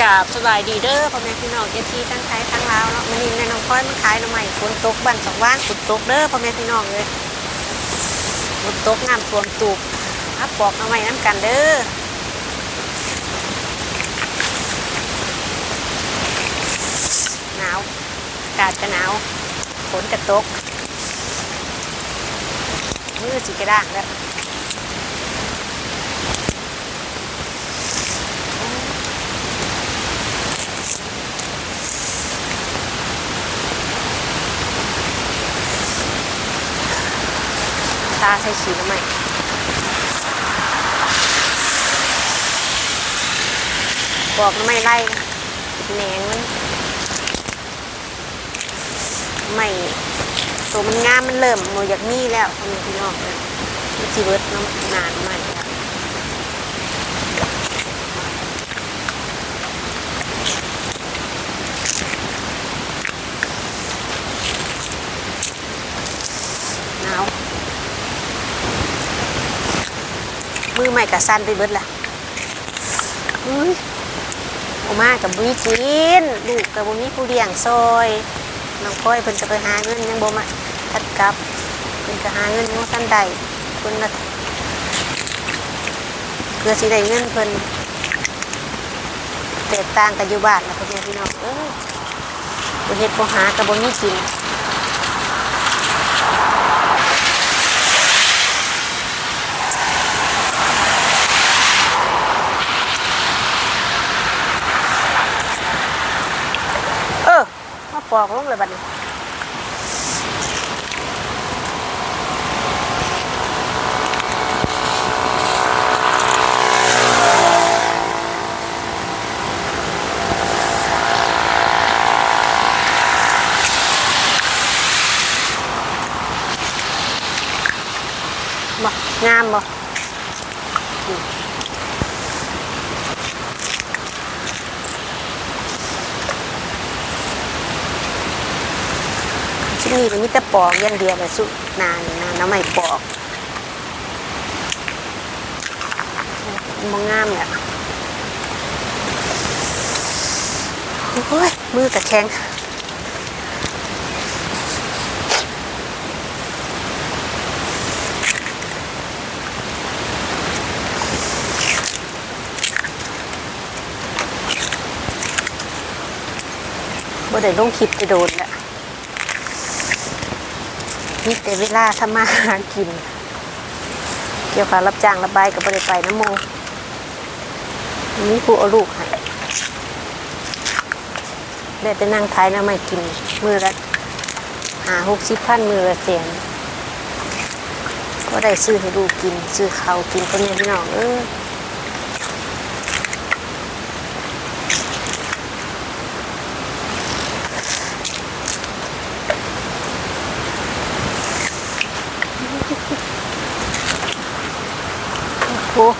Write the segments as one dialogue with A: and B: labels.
A: กราบสบายดีเด้อพ่อแม่พี่น้องเอฟซีทั้งไทยทั้งลาวเนาะมันนี่แม่น้องพ้อยมันขายหน่อไม้ฝนตกบ้านสองว่านฝนตกเด้อพ่อแม่พี่น้องเลยฝนตกน้ำท่วมตูบมาปอกหน่อไม้น้ำกันเด้อหนาวอากาศจะหนาวฝนจะตกมือสีกระด้างแล้ว ตาใส่สีน้ำใหม่บอกไม่ไล่แหนงมันไม่ตัวมันงามมันเริ่มโมอยากมีแล้วคนพี่น้องนะมันสีเวิร์ดน้ำนานใหม่ครับหนาว มือใหม่กับสั้นไปเบิดละอุ้ยโอมากับบุ้ยกินลูกกับบุ้มีผู้เลี้ยงซอยน้องก้อยเพิ่นจะไปหาเงินยังบ่มาทัดกลับเพิ่นก็หาเงินยังบ่ทันได้เพิ่นน่ะเพื่อสิได้เงินเพิ่นแตกต่างกันอยู่บ้านนะพ่อแม่พี่น้องเอ้ยบ่เฮ็ดบ่หากับบ่มีกิน เออมา ปอกลงเลยบัดนี้ ที่นี่มันมีแต่ปอกอย่างเดียวเลยสุนานนานน้ำไม่ปอกมันงามแหละโอ้ยมือกับแข็งบ่ได้ลงคลิปไปโดนแหละ มีแต่เวลาทำมาหากิน เกี่ยวกับรับจ้างระบายกับบ่ได้ไปน้ำโมมีผู้เอาลูกให้ได้ไปนั่งท้ายน้ำไม่กิน มือละหาหกสิบพันมือละเสียนก็ได้ซื้อให้ลูกกิน ซื้อเขากินคนนี้พี่น้องเออ โอ้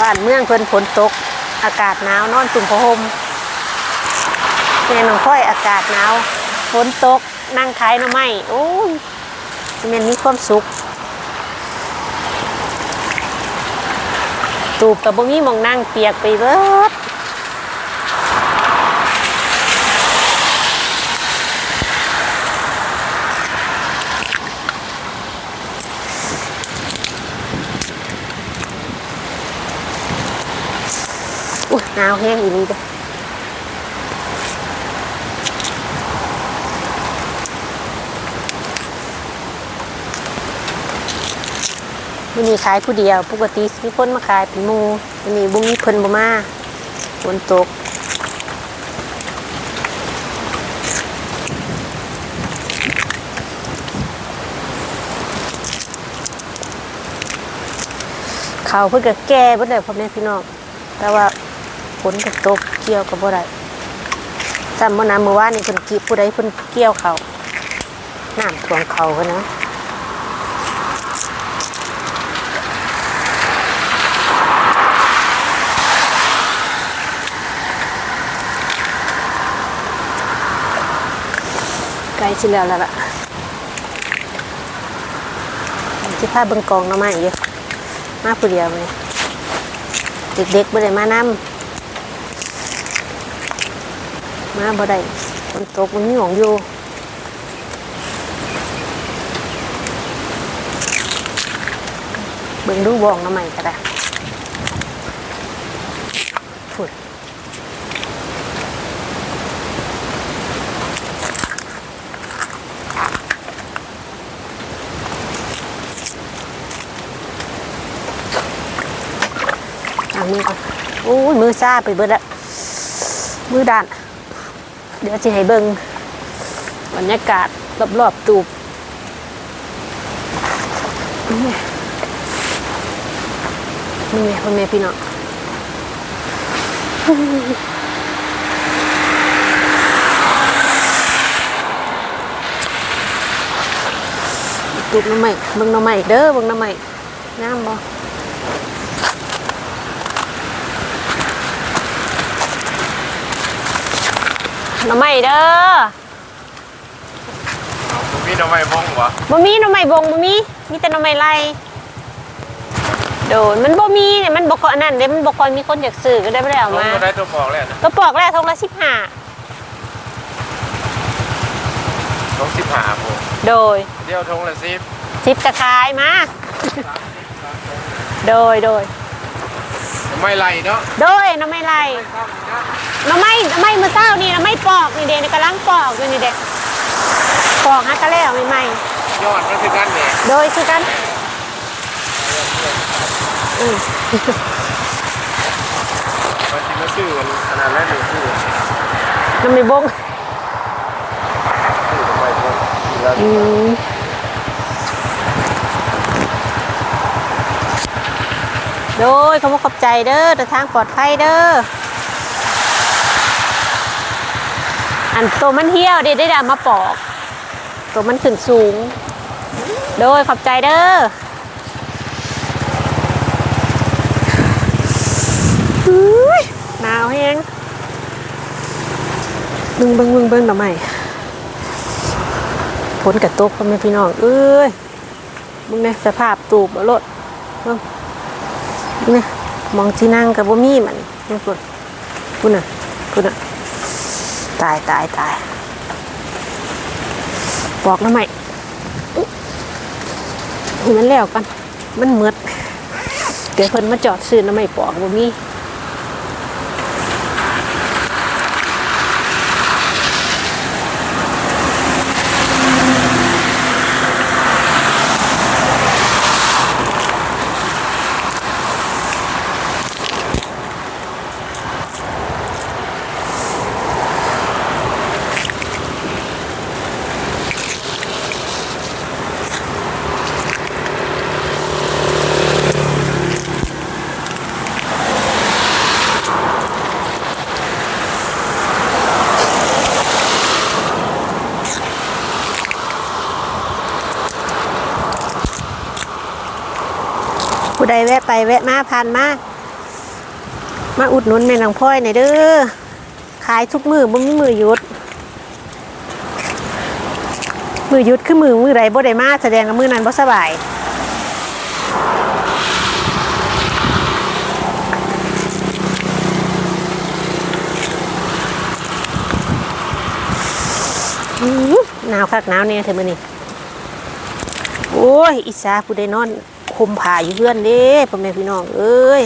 A: บ้านเมืองเพิ่นฝนตก อากาศหนาวนอนตุ่มผ้าห่มแม่น้องค่อยอากาศหนาวฝนตกนั่งขายหน่อไม้โอ้ยแมันมีความสุข ตูบกับบ่มีหมองนั่งเปียกไปเบิด อุ้ยหนาวแห้งอีนี้เด้อวันนี้ขายผู้เดียว ปกติมีคนมาขายเป็นมูวันนี้บุ้มีเพิ่นบ่มาฝนตกเขาเพิ่นก็แก่เบิดเลยพ่อแม่พี่น้องแต่ว่า นก็ตกเกี่ยวกับบ่ได้จำบ่อน้ำเมื่อวานนี่เพิ่นกีผู้ใดเพิ่นเกี่ยวเขาน้ำท่วมเขาเนนะใกล้สิแล้วแล้วล่ะสิพาเบิ่งกองน้ำใหม่อยู่มาผู้เดียวเลยเด็กๆบ่ได้มานำ มาบ่ได้ฝนตกมันมีหองอยู่เบิ่งดูบองน้ำใหม่ก็ได้ฝุ่นเอามือก่อนโอ้ยมือซาไปเบิดละมือด้าน เดี๋ยวจะให้เบิ่งบรรยากาศรอบๆตูบนี่นี่ไงพ่อแม่พี่น้องตูบน้ำใหม่เบิ่งน้ำใหม่เด้อเบิ่งน้ำใหม่งามบ่ หน่อไม้เด้อ
B: ผมมีหน้ำไม้บ้องวะ
A: บ่มีหน่อไม้บงบ่มีมีแต่หน่อไม้ไล่โดนมันบ่มีเนี่ยมันบ่ค่อยอันนั้นเด้มันบ่ค่อยมีคนอยากซื้อก็ได้บ่ได้เอา
B: ผม
A: มา
B: ก็ได้ตัวบอกแล้วนะ
A: ก็ปอกแรกทงละ15
B: ทงสิบห้าผม
A: โดย
B: เดียวทงละสิบ
A: 10กระคายมา โดยโดย
B: หน้ำไม้ไหลเนาะ
A: โดยหน่อไม้ไล่ห น่อไม้หน่อไม้มื้อเช้านี่หน่อไม้ปอกนี่เด้นี่กำลังปอกอยู่นี่เด้ปอกหาตะแล้วใหม่
B: ยอดมันคือกันเนี่ย
A: ๆโดยคือกันอืม
B: มันจะมาซื้อกันขนาดนั้นหนึ่งซื้อ
A: หน่อไม้บง
B: ซื้อหน้ำไม้บ้องแล้ว
A: อืมโดยขอบคุณขอบใจเด้อเดินทางปลอดภัยเด้อ อันตัวมันเหี่ยวเด็ดได้ดามาปอก ตัวมันขึ้นสูง โดยขอบใจเด้ออุ๊ยหนาวแฮงเบึงเบึงเบึงเบึงหน่อไม้ฝนกระตกพ่อแม่พี่น้องเอ้ยมึงเนี่ยสภาพตูบรถเบิ่งเนี่ยมองที่นั่งกับบ่มีมันนี่พุ่นพุ่นน่ะพุ่นน่ะ ตายตายตายบอกแล้วไหมเห้มันแล้วกัน มันเมือดเดี๋ยวเพิ่นมาจอดซื้อน้ำไม่ปอกบ่มี แวะไปแวะมาผ่านมา มาอุดหนุนแม่นางพ่อยหน่อยเด้อ ขายทุกมือบ่มีมือหยุด มือหยุดคือมือมือไรบ่ได้มาแสดงว่ามือนั้นบ่สบายหนาวคักหนาวเนี่ยเธอมือนี่โอ้ยอิสาผู้ใดนอน คุมผ่าอยู่เพื่อนเด้พ่อแม่พี่น้องเอ้ย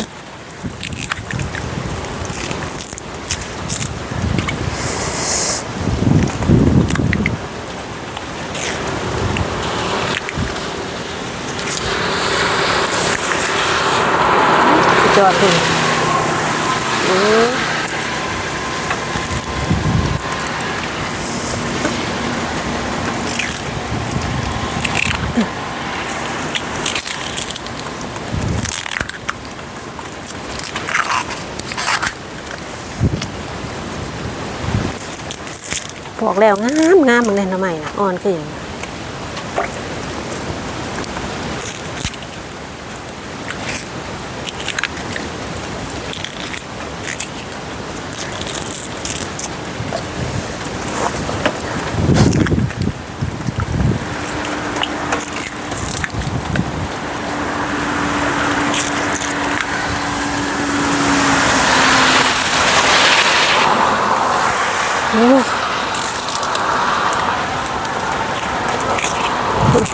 A: จอดถึง อกแล้วงามงามเหมึงเลยทำไมนะอ่อนคืออย่างนี้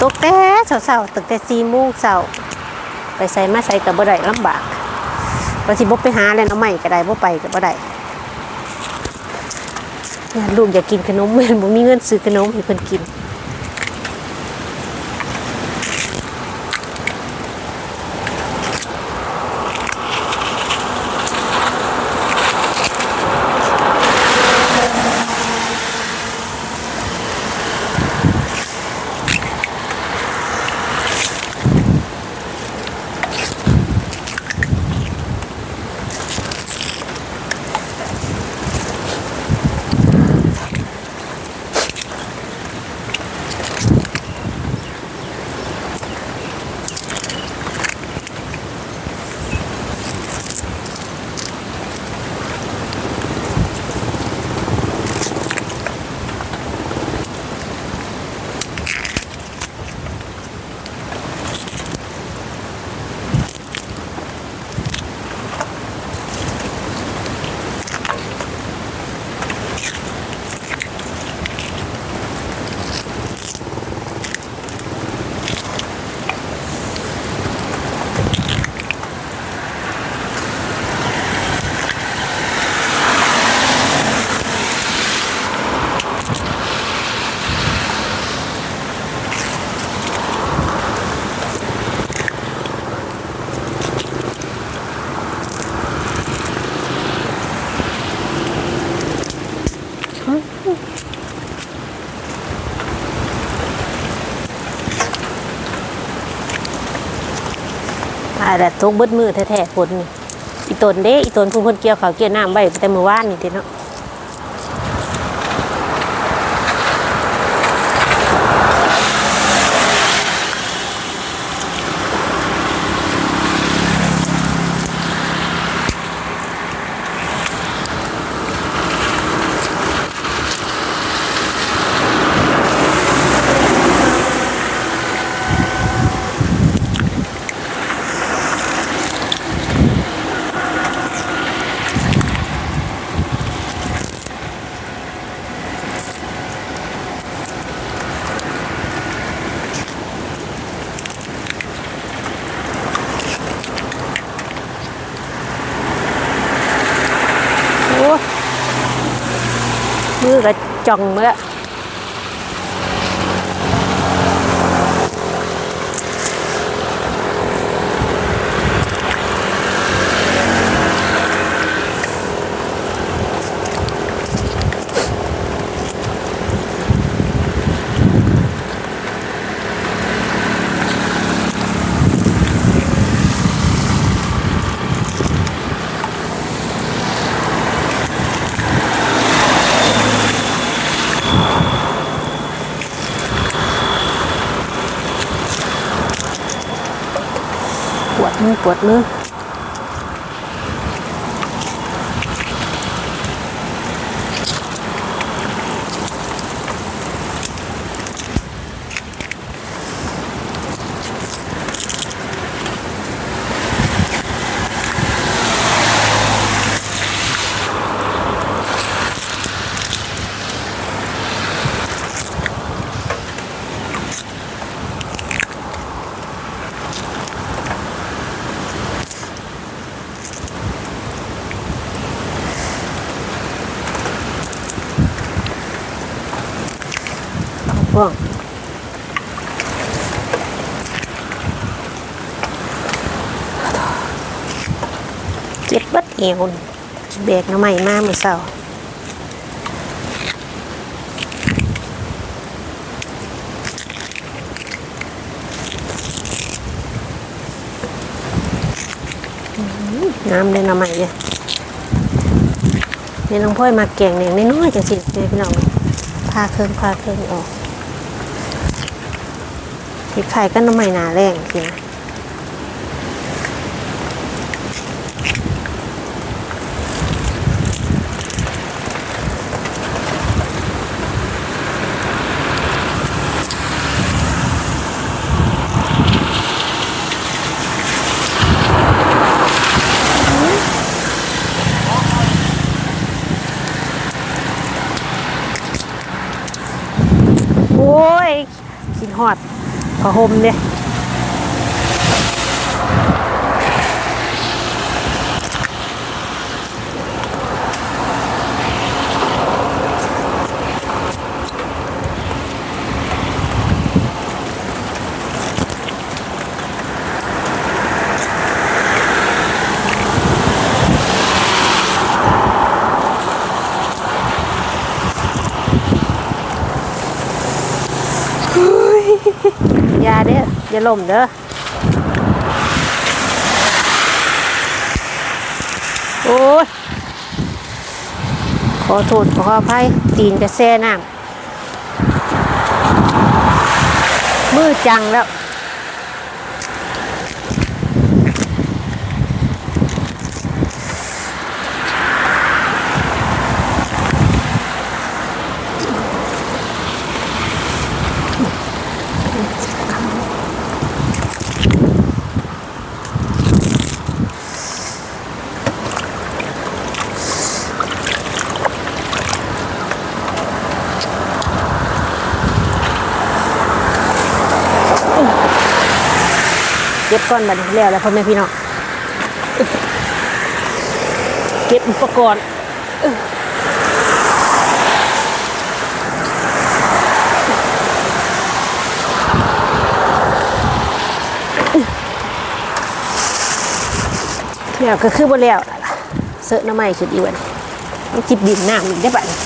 A: ตกแต่ เช้าๆตั้งแต่สี่โมงเช้าไปใส่มาใส่กับบ่ได้ลำบากเราสิบ่ไปหาแล้วเอาใหม่ก็ได้บ่ไปก็บ่ได้ลูกอยากกินขนมแม่นบ่มีเงินซื้อขนมให้เพิ่นกิน แต่ตกเบิดมือแท้ๆฝนอีตนเด้อีตนผู้คนเกี่ยวเขาเกี่ยวน้ำไว้แต่มื้อวานนี่เนาะ มือก็จ่องเมื่อ ปวดมือปวดมือ เอาพวกเจ็บบัดเอวนี่แบกน้ำใหม่มาเมื่อเช้าอื้อหือน้ำเลยน้ำใหม่เลยเนี่ยน้องพ่อยมาแกงเนี่ยน้อยๆจังสิเนี่ยพี่น้องพาเครื่องพาเครื่องออก พริกไทยก็น้ำใหม่นาแรงจริง โอ้ยกินหอด ผ้าห่มเนี่ย อย่าล่มเด้อโอ้ยขอโทษขออภัยตีนกระแซ่น้ำมือจังแล้ว เก็บก้อนบัดนี้แล้วแล้วพ่อแม่พี่น้องเก็บอุปกรณ์แล้วก็คือบ่แล้วเสอะหน้ำใหม่สุดอีวันมันจิบดินน้ำอีกได้ปะนี่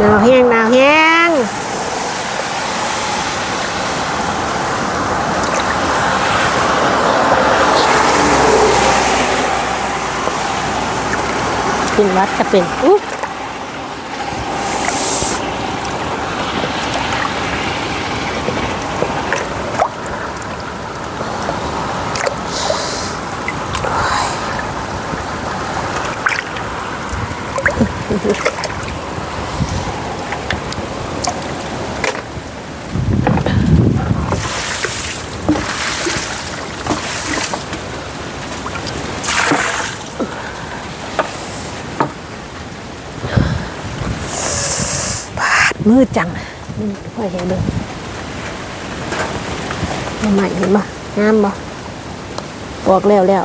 A: หนาวแห้งหนาวแห้ง กินวัดจะเป็นอุ๊ มืดจังนี่พ่อเห็นเบิ่งมาใหม่เห็นบ่งามบ่บอกแล้วแล้ว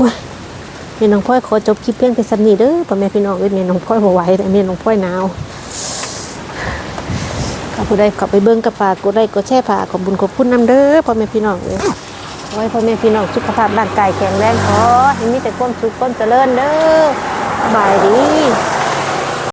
A: ว้ยแม่น้องพ่อยขอจบคลิปเพียงแต่สำนีเด้อพ่อแม่พี่น้องเอ้ยแม่น้องพ่อยบ่ไหวแต่แม่น้องพ่อยหนาวถ้าผู้ใดเข้าไปเบิ่งกับฝากกดไลค์กดแชร์ฝากขอบุญขอบคุณนํเด้อพ่อแม่พี่น้องเอ้ย ขอให้พ่อแม่พี่น้องสุขภาพร่างกายแข็งแรงขอให้มีแต่ความสุขความเจริญเด้อสบายดี